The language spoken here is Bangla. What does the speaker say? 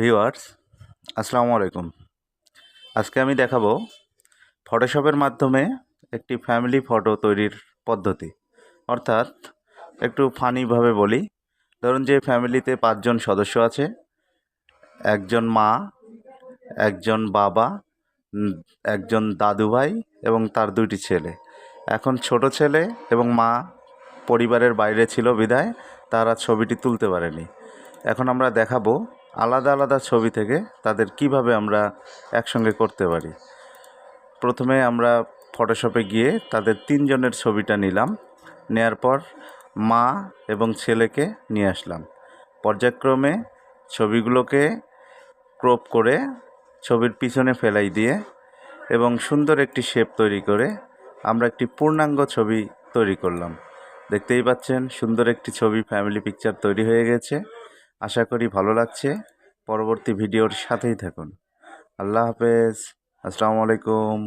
ভিউয়ার্স, আসসালামু আলাইকুম। আজকে আমি দেখাবো ফটোশপের মাধ্যমে একটি ফ্যামিলি ফটো তৈরির পদ্ধতি। অর্থাৎ একটু ফানিভাবে বলি, ধরুন যে ফ্যামিলিতে পাঁচজন সদস্য আছে, একজন মা, একজন বাবা একজন দাদু ভাই এবং তার দুইটি ছেলে। এখন ছোট ছেলে এবং মা পরিবারের বাইরে ছিল বিদায়, তারা ছবিটি তুলতে পারেনি। এখন আমরা দেখাবো আলাদা আলাদা ছবি থেকে তাদের কীভাবে আমরা একসঙ্গে করতে পারি। প্রথমে আমরা ফটোশপে গিয়ে তাদের তিনজনের ছবিটা নিলাম। নেয়ার পর মা এবং ছেলেকে নিয়ে আসলাম। পর্যায়ক্রমে ছবিগুলোকে ক্রপ করে ছবির পিছনে ফেলাই দিয়ে এবং সুন্দর একটি শেপ তৈরি করে আমরা একটি পূর্ণাঙ্গ ছবি তৈরি করলাম। দেখতেই পাচ্ছেন, সুন্দর একটি ছবি ফ্যামিলি পিকচার তৈরি হয়ে গেছে। আশা করি ভালো লাগছে। পরবর্তী ভিডিওর সাথেই থাকুন। আল্লাহ হাফেজ। আসসালামু আলাইকুম।